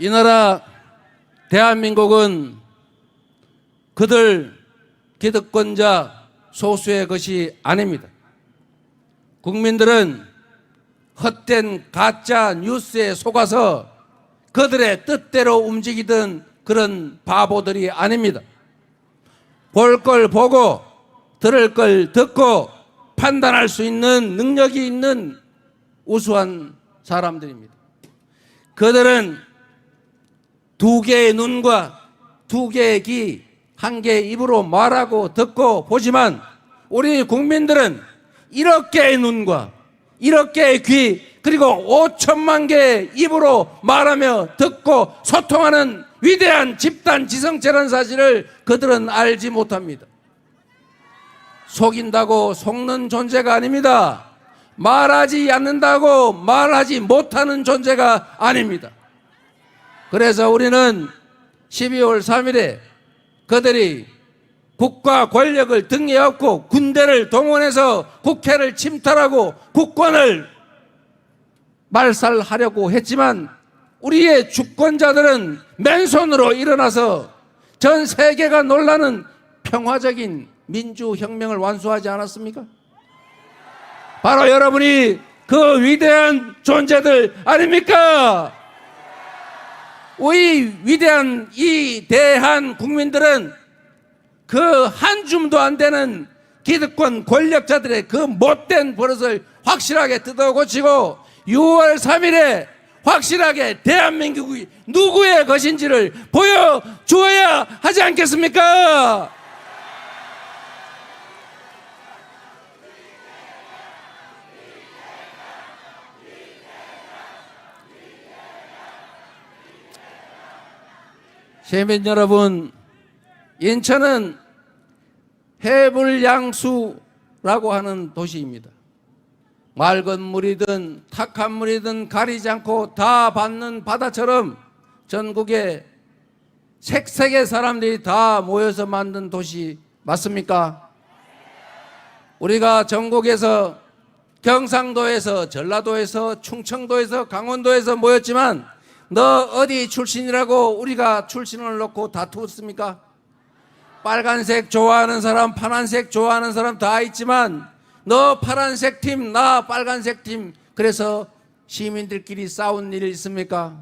이 나라 대한민국은 그들 기득권자 소수의 것이 아닙니다. 국민들은 헛된 가짜 뉴스에 속아서 그들의 뜻대로 움직이던 그런 바보들이 아닙니다. 볼 걸 보고 들을 걸 듣고 판단할 수 있는 능력이 있는 우수한 사람들입니다. 그들은 두 개의 눈과 두 개의 귀, 한 개의 입으로 말하고 듣고 보지만 우리 국민들은 일억 개의 눈과 일억 개의 귀 그리고 5천만 개의 입으로 말하며 듣고 소통하는 위대한 집단 지성체라는 사실을 그들은 알지 못합니다. 속인다고 속는 존재가 아닙니다. 말하지 않는다고 말하지 못하는 존재가 아닙니다. 그래서 우리는 12월 3일에 그들이 국가 권력을 등에 업고 군대를 동원해서 국회를 침탈하고 국권을 말살하려고 했지만 우리의 주권자들은 맨손으로 일어나서 전 세계가 놀라는 평화적인 민주혁명을 완수하지 않았습니까? 바로 여러분이 그 위대한 존재들 아닙니까? 우리 위대한 이 대한 국민들은 그 한 줌도 안 되는 기득권 권력자들의 그 못된 버릇을 확실하게 뜯어 고치고 6월 3일에 확실하게 대한민국이 누구의 것인지를 보여주어야 하지 않겠습니까? 시민 여러분, 인천은 해불양수라고 하는 도시입니다. 맑은 물이든 탁한 물이든 가리지 않고 다 받는 바다처럼 전국에 색색의 사람들이 다 모여서 만든 도시 맞습니까? 우리가 전국에서 경상도에서 전라도에서 충청도에서 강원도에서 모였지만 너 어디 출신이라고 우리가 출신을 놓고 다투었습니까? 빨간색 좋아하는 사람, 파란색 좋아하는 사람 다 있지만 너 파란색 팀, 나 빨간색 팀. 그래서 시민들끼리 싸운 일 있습니까?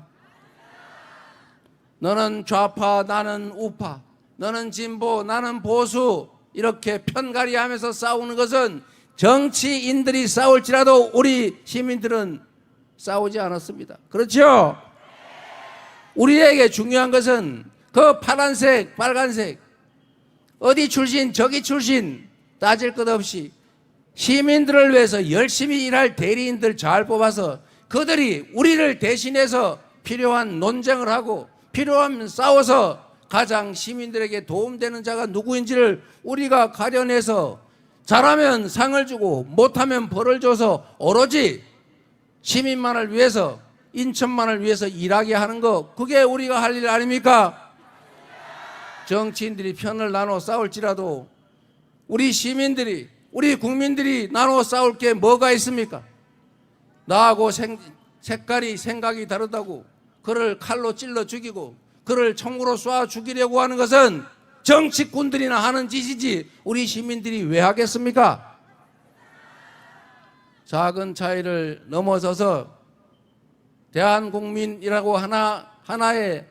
너는 좌파, 나는 우파. 너는 진보, 나는 보수. 이렇게 편가리 하면서 싸우는 것은 정치인들이 싸울지라도 우리 시민들은 싸우지 않았습니다. 그렇죠? 우리에게 중요한 것은 그 파란색, 빨간색, 어디 출신, 저기 출신 따질 것 없이 시민들을 위해서 열심히 일할 대리인들 잘 뽑아서 그들이 우리를 대신해서 필요한 논쟁을 하고 필요하면 싸워서 가장 시민들에게 도움되는 자가 누구인지를 우리가 가려내서 잘하면 상을 주고 못하면 벌을 줘서 오로지 시민만을 위해서 인천만을 위해서 일하게 하는 거 그게 우리가 할 일 아닙니까? 정치인들이 편을 나눠 싸울지라도 우리 시민들이 우리 국민들이 나눠 싸울 게 뭐가 있습니까? 나하고 생, 색깔이 생각이 다르다고 그를 칼로 찔러 죽이고 그를 총으로 쏴 죽이려고 하는 것은 정치꾼들이나 하는 짓이지 우리 시민들이 왜 하겠습니까? 작은 차이를 넘어서서 대한국민이라고 하나 하나의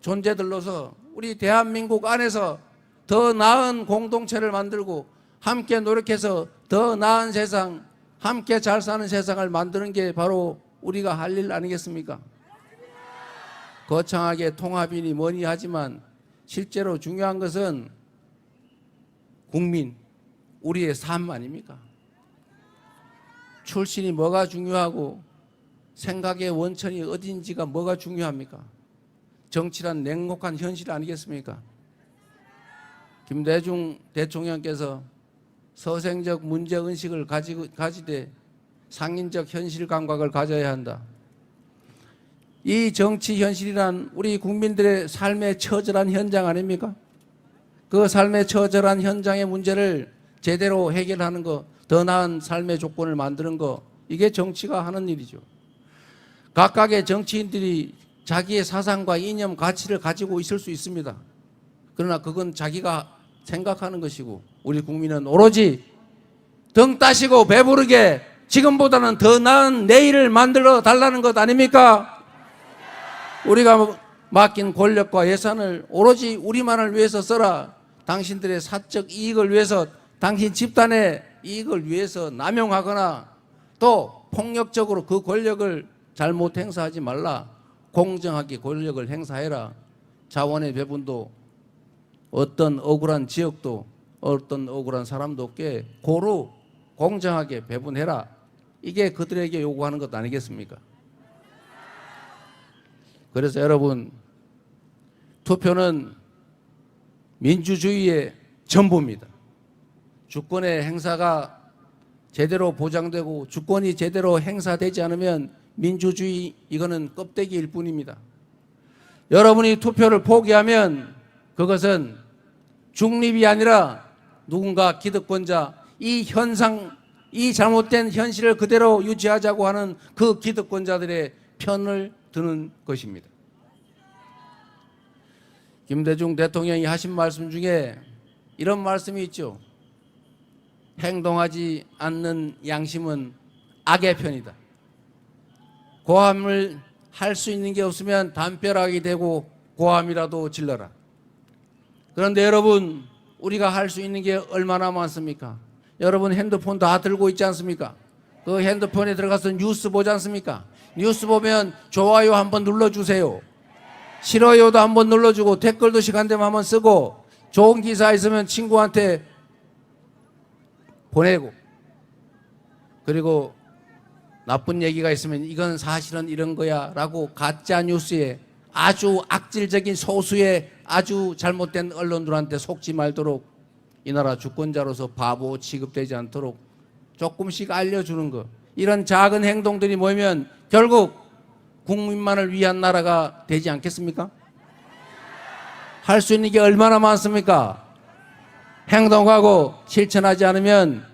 존재들로서 우리 대한민국 안에서 더 나은 공동체를 만들고 함께 노력해서 더 나은 세상, 함께 잘 사는 세상을 만드는 게 바로 우리가 할 일 아니겠습니까? 거창하게 통합이니 뭐니 하지만 실제로 중요한 것은 국민, 우리의 삶 아닙니까? 출신이 뭐가 중요하고 생각의 원천이 어딘지가 뭐가 중요합니까? 정치란 냉혹한 현실 아니겠습니까? 김대중 대통령께서 서생적 문제 의식을 가지고 가지되 상인적 현실 감각을 가져야 한다. 이 정치 현실이란 우리 국민들의 삶의 처절한 현장 아닙니까? 그 삶의 처절한 현장의 문제를 제대로 해결하는 거, 더 나은 삶의 조건을 만드는 거, 이게 정치가 하는 일이죠. 각각의 정치인들이 자기의 사상과 이념, 가치를 가지고 있을 수 있습니다. 그러나 그건 자기가 생각하는 것이고 우리 국민은 오로지 등 따시고 배부르게 지금보다는 더 나은 내일을 만들어 달라는 것 아닙니까? 우리가 맡긴 권력과 예산을 오로지 우리만을 위해서 써라. 당신들의 사적 이익을 위해서 당신 집단의 이익을 위해서 남용하거나 또 폭력적으로 그 권력을 잘못 행사하지 말라. 공정하게 권력을 행사해라. 자원의 배분도 어떤 억울한 지역도 어떤 억울한 사람도 없게 고루 공정하게 배분해라. 이게 그들에게 요구하는 것 아니겠습니까? 그래서 여러분 투표는 민주주의의 전부입니다. 주권의 행사가 제대로 보장되고 주권이 제대로 행사되지 않으면 민주주의 이거는 껍데기일 뿐입니다. 여러분이 투표를 포기하면 그것은 중립이 아니라 누군가 기득권자 이 현상 이 잘못된 현실을 그대로 유지하자고 하는 그 기득권자들의 편을 드는 것입니다. 김대중 대통령이 하신 말씀 중에 이런 말씀이 있죠. 행동하지 않는 양심은 악의 편이다. 고함을 할 수 있는 게 없으면 담벼락이 되고 고함이라도 질러라. 그런데 여러분, 우리가 할 수 있는 게 얼마나 많습니까? 여러분 핸드폰 다 들고 있지 않습니까? 그 핸드폰에 들어가서 뉴스 보지 않습니까? 뉴스 보면 좋아요 한번 눌러주세요. 싫어요도 한번 눌러주고 댓글도 시간되면 한번 쓰고 좋은 기사 있으면 친구한테 보내고 그리고 나쁜 얘기가 있으면 이건 사실은 이런 거야 라고 가짜 뉴스에 아주 악질적인 소수의 아주 잘못된 언론들한테 속지 말도록 이 나라 주권자로서 바보 취급되지 않도록 조금씩 알려주는 것 이런 작은 행동들이 모이면 결국 국민만을 위한 나라가 되지 않겠습니까? 할 수 있는 게 얼마나 많습니까? 행동하고 실천하지 않으면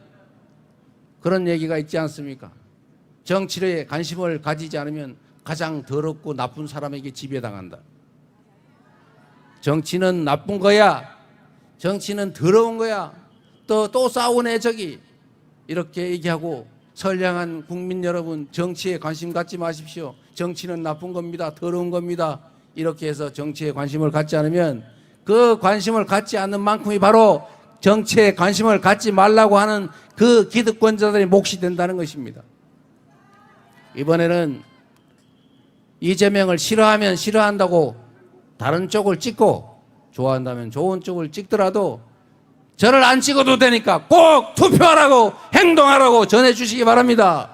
그런 얘기가 있지 않습니까? 정치에 관심을 가지지 않으면 가장 더럽고 나쁜 사람에게 지배당한다. 정치는 나쁜 거야. 정치는 더러운 거야. 또, 또 싸우네, 저기. 이렇게 얘기하고 선량한 국민 여러분, 정치에 관심 갖지 마십시오. 정치는 나쁜 겁니다. 더러운 겁니다. 이렇게 해서 정치에 관심을 갖지 않으면 그 관심을 갖지 않는 만큼이 바로 정치에 관심을 갖지 말라고 하는 그 기득권자들의 몫이 된다는 것입니다. 이번에는 이재명을 싫어하면 싫어한다고 다른 쪽을 찍고 좋아한다면 좋은 쪽을 찍더라도 저를 안 찍어도 되니까 꼭 투표하라고 행동하라고 전해 주시기 바랍니다.